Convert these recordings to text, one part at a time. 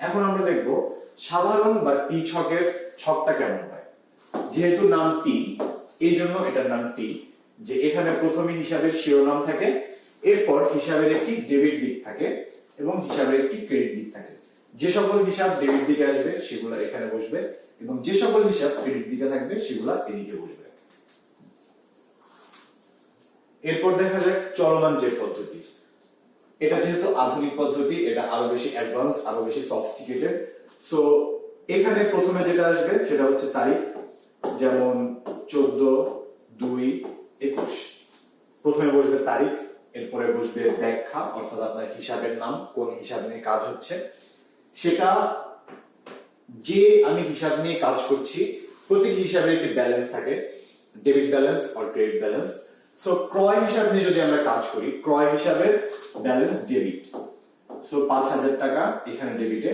এখন আমরা দেখব সাধারণ বা টি ছকের ছকটা কেমন হয়। যেহেতু নাম টি, এই জন্য এটার নাম টি, যে এখানে প্রথমে হিসাবের শিরোনাম থাকে, এরপর হিসাবের একটি ডেবিট দিক থাকে এবং হিসাবের একটি ক্রেডিট দিক থাকে। যে সকল হিসাব ডেবিট দিকে আসবে, সেগুলো এখানে বসবে এবং যে সকল হিসাব ক্রেডিট দিকে থাকবে, সেগুলো এদিকে বসবে। এরপর দেখা যাক চলমান যে পদ্ধতি। এটা যেহেতু আধুনিক পদ্ধতি, এটা আরও বেশি অ্যাডভান্স আরও বেশি সফিস্টিকেটেড সো এখানে প্রথমে যেটা আসবে, সেটা হচ্ছে তারিখ, যেমন চোদ্দ দুই একুশ। প্রথমে বসবে তারিখ, এরপরে বসবে ব্যাখ্যা, অর্থাৎ আপনার হিসাবের নাম, কোন হিসাব নিয়ে কাজ হচ্ছে। সেটা যে আমি হিসাব নিয়ে কাজ করছি, প্রতিটি হিসাবে একটি ব্যালেন্স থাকে debit balance or credit balance so ক্রয় হিসাব নিয়ে যদি আমরা কাজ করি, ক্রয় হিসাবের ব্যালেন্স ডেবিট সো পাঁচ হাজার টাকা এখানে ডেবিটে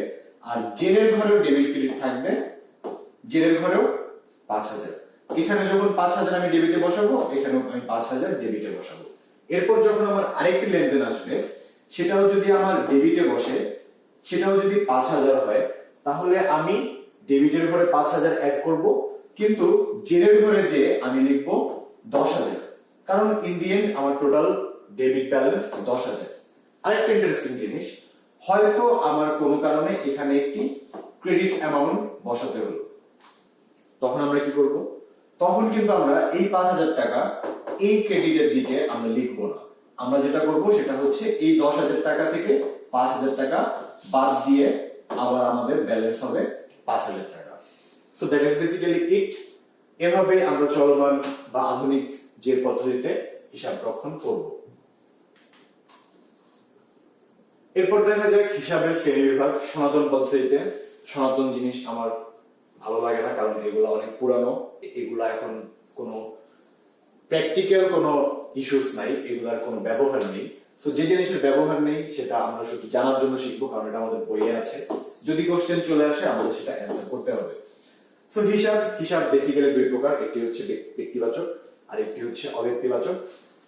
আর জেনের ঘরেও ডেবিট ক্রেডিট থাকবে। জেনের ঘরেও পাঁচ হাজার। এখানে যখন পাঁচ হাজার আমি ডেবিটে বসাবো, এখানেও আমি পাঁচ হাজার ডেবিটে বসাবো। এরপর যখন আমার আরেকটি লেনদেন আসবে, সেটাও যদি আমার ডেবিটে বসে, সেটাও যদি পাঁচ হাজার হয়, তাহলে আমি ডেবিটের ঘরে পাঁচ হাজার অ্যাড করব। কিন্তু জেনের ঘরে যে আমি লিখব দশ হাজার। কারণ ইন দি এন্ড আমার টোটাল ডেবিট ব্যালেন্স দশ হাজার। আরেকটা ইন্টারেস্টিং জিনিস, হয়তো আমার কোনো কারণে এখানে একটি ক্রেডিট অ্যামাউন্ট বসাতে হলো। তখন আমরা কি করব? তখন কিন্তু আমরা এই পাঁচ হাজার টাকা এই ক্রেডিটের দিকে আমরা লিখব না। আমরা যেটা করব সেটা হচ্ছে এই দশ হাজার টাকা থেকে পাঁচ হাজার টাকা বাদ দিয়ে আবার আমাদের ব্যালেন্স হবে পাঁচ হাজার টাকা। So that is basically it এভাবে আমরা চলমান বা আধুনিক যে পদ্ধতিতে হিসাব রক্ষণ করব। এরপর দেখা যাক হিসাবের শ্রেণি বিভাগ, সনাতন পদ্ধতিতে। সনাতন জিনিস আমার ভালো লাগে না, কারণ এগুলো অনেক পুরানো। এগুলা এখন কোনো প্র্যাকটিক্যাল কোনো ইস্যুস নাই, এগুলার কোনো ব্যবহার নেই। সো যে জিনিসের ব্যবহার নেই, সেটা আমরা শুধু জানার জন্য শিখব, কারণ এটা আমাদের বইয়ে আছে। যদি কোশ্চেন চলে আসে, আমাদের সেটা অ্যান্সার করতে হবে। সো হিসাব হিসাব বেসিক্যালি দুই প্রকার। একটি হচ্ছে ব্যক্তিবাচক আর একটি হচ্ছে অব্যক্তিবাচক।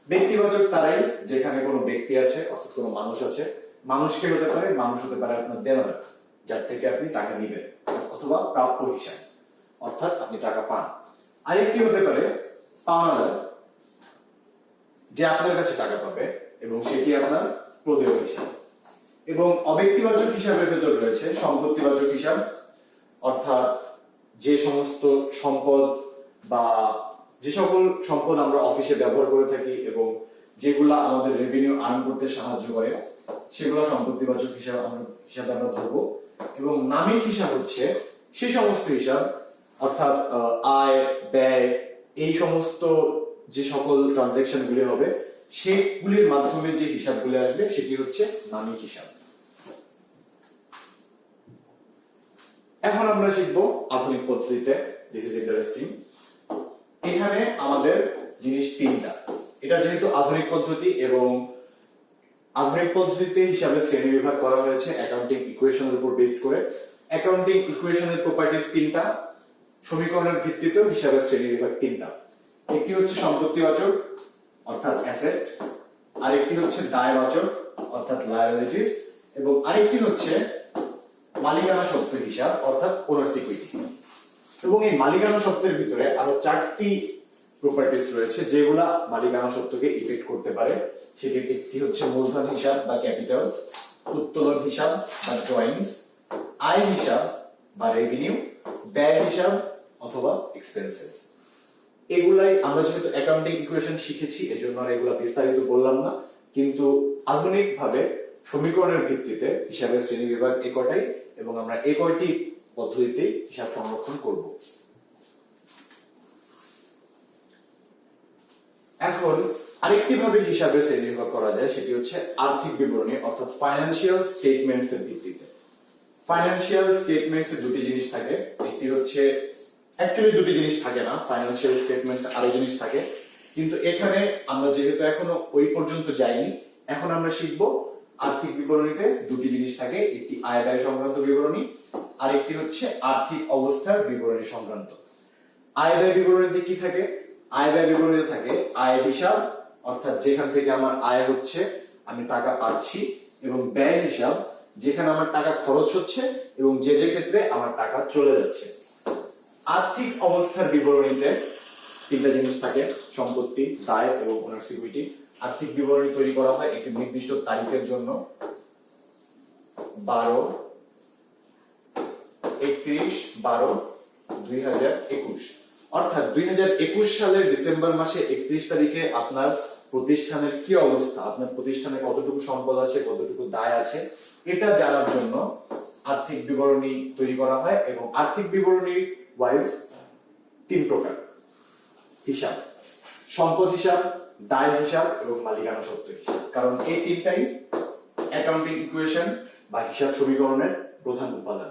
ব্যক্তিবাচক তারাই যেখানে কোনো ব্যক্তি আছে, অর্থাৎ কোনো মানুষ আছে, মানুষকে হতে পারে, মানুষ হতে পারে আপনার দেনার যার থেকে আপনি টাকা নিবেন, অথবা প্রাপ্য হিসাব, অর্থাৎ আপনি টাকা পান। আরেকটি হতে পারে পাওনাদার, যে আপনার কাছে টাকা পাবে এবং সেটি আপনার প্রদেয় হিসাব। এবং অব্যক্তিবাচক হিসাবের ভেতর রয়েছে সম্পত্তিবাচক হিসাব, অর্থাৎ যে সমস্ত সম্পদ বা যে সকল সম্পদ আমরা অফিসে ব্যবহার করে থাকি এবং যেগুলা আমাদের রেভিনিউ আর্ন করতে সাহায্য করে, সেগুলো সম্পত্তিবাচক হিসাব আমরা হিসাবে আমরা ধরবো। এবং নামিক হিসাব হচ্ছে সে সমস্ত হিসাব, অর্থাৎ আয়, ব্যয়, এই সমস্ত যে সকল ট্রানজেকশন গুলি হবে, সেগুলির মাধ্যমে যে হিসাবগুলি আসবে, সেটি হচ্ছে নামিক হিসাব। এখন আমরা শিখব আধুনিক পদ্ধতিতে। দিস ইজ ইন্টারেস্টিং এখানে আমাদের জিনিস তিনটা। এটা যেহেতু আধুনিক পদ্ধতি এবং আধুনিক পদ্ধতিতে হিসাবে শ্রেণি বিভাগ করা হয়েছে অ্যাকাউন্টিং ইকুয়েশনের উপর বেস করে। অ্যাকাউন্টিং ইকুয়েশনের প্রপার্টিজ তিনটা, সমীকরণের ভিত্তিতেও হিসাবের শ্রেণি বিভাগ তিনটা। একটি হচ্ছে সম্পত্তি সম্পত্তিবাচক অর্থাৎ অ্যাসেট আরেকটি হচ্ছে দায় দায়বাচক অর্থাৎ লায়াবিলিটিস এবং আরেকটি হচ্ছে মালিকানা সত্ত্ব হিসাব, অর্থাৎ ওনার সিকিউরিটি এবং এই মালিকানা সত্ত্বের ভিতরে আরও চারটি প্রপার্টিস রয়েছে যেগুলা মালিকানা সত্ত্বকে ইফেক্ট করতে পারে। সেটির একটি হচ্ছে মূলধন হিসাব বা ক্যাপিটাল উত্তোলন হিসাব বা ড্রয়িংস আয় হিসাব বা রেভিনিউ ব্যয় হিসাব অথবা এক্সপেন্সেস এগুলাই আমরা যেহেতু অ্যাকাউন্টিং ইকুয়েশন শিখেছি, এজন্য আর এগুলা বিস্তারিত বললাম না। কিন্তু আধুনিক ভাবে সমীকরণের ভিত্তিতে হিসাবের শ্রেণি বিভাগ একটাই এবং আমরা এ কয়টি পদ্ধতিতে হিসাব সংরক্ষণ করব। এখন আরেকটি ভাবে হিসাবের শ্রেণি বিভাগ করা যায়, সেটি হচ্ছে আর্থিক বিবরণী, অর্থাৎ ফাইন্যান্সিয়াল স্টেটমেন্টস এর ভিত্তিতে। ফাইন্যান্সিয়াল স্টেটমেন্টস দুটি জিনিস থাকে। একটি হচ্ছে অ্যাকচুয়ালি দুটি জিনিস থাকে না ফাইন্যান্সিয়াল স্টেটমেন্টস আরও জিনিস থাকে। কিন্তু এখানে আমরা যেহেতু এখনও ওই পর্যন্ত যাইনি, এখন আমরা শিখব আর্থিক বিবরণীতে দুটি জিনিস থাকে। একটি আয় ব্যয় সংক্রান্ত বিবরণী আর একটি হচ্ছে আর্থিক অবস্থার বিবরণী সংক্রান্ত। আয় ব্যয় বিবরণীতে কি থাকে? আয় ব্যয় বিবরণীতে থাকে আয় হিসাব, অর্থাৎ যেখান থেকে আমার আয় হচ্ছে, আমি টাকা পাচ্ছি, এবং ব্যয় হিসাব, যেখানে আমার টাকা খরচ হচ্ছে, এবং যে যে ক্ষেত্রে আমার টাকা চলে যাচ্ছে। আর্থিক অবস্থার বিবরণীতে তিনটা জিনিস থাকে, সম্পত্তি, দায় এবং ওনার সিকিউরিটি আর্থিক বিবরণী তৈরি করা হয় একটি নির্দিষ্ট তারিখের জন্য, বারো একত্রিশ বারো দুই হাজার একুশ। অর্থাৎ দুই হাজার একুশ সালের ডিসেম্বর মাসে একত্রিশ তারিখে আপনার প্রতিষ্ঠানের কি অবস্থা? আপনার প্রতিষ্ঠানে কতটুকু সম্পদ আছে, কতটুকু দায় আছে? এটা জানার জন্য আর্থিক বিবরণী তৈরি করা হয় এবং আর্থিক বিবরণী ওয়াইজ তিন প্রকার। হিসাব, সম্পদ হিসাব, দায় হিসাব এবং মালিকানা সত্ত্ব হিসাব। কারণ এই তিনটাই অ্যাকাউন্টিং ইকুয়েশন বা হিসাব সমীকরণের প্রধান উপাদান।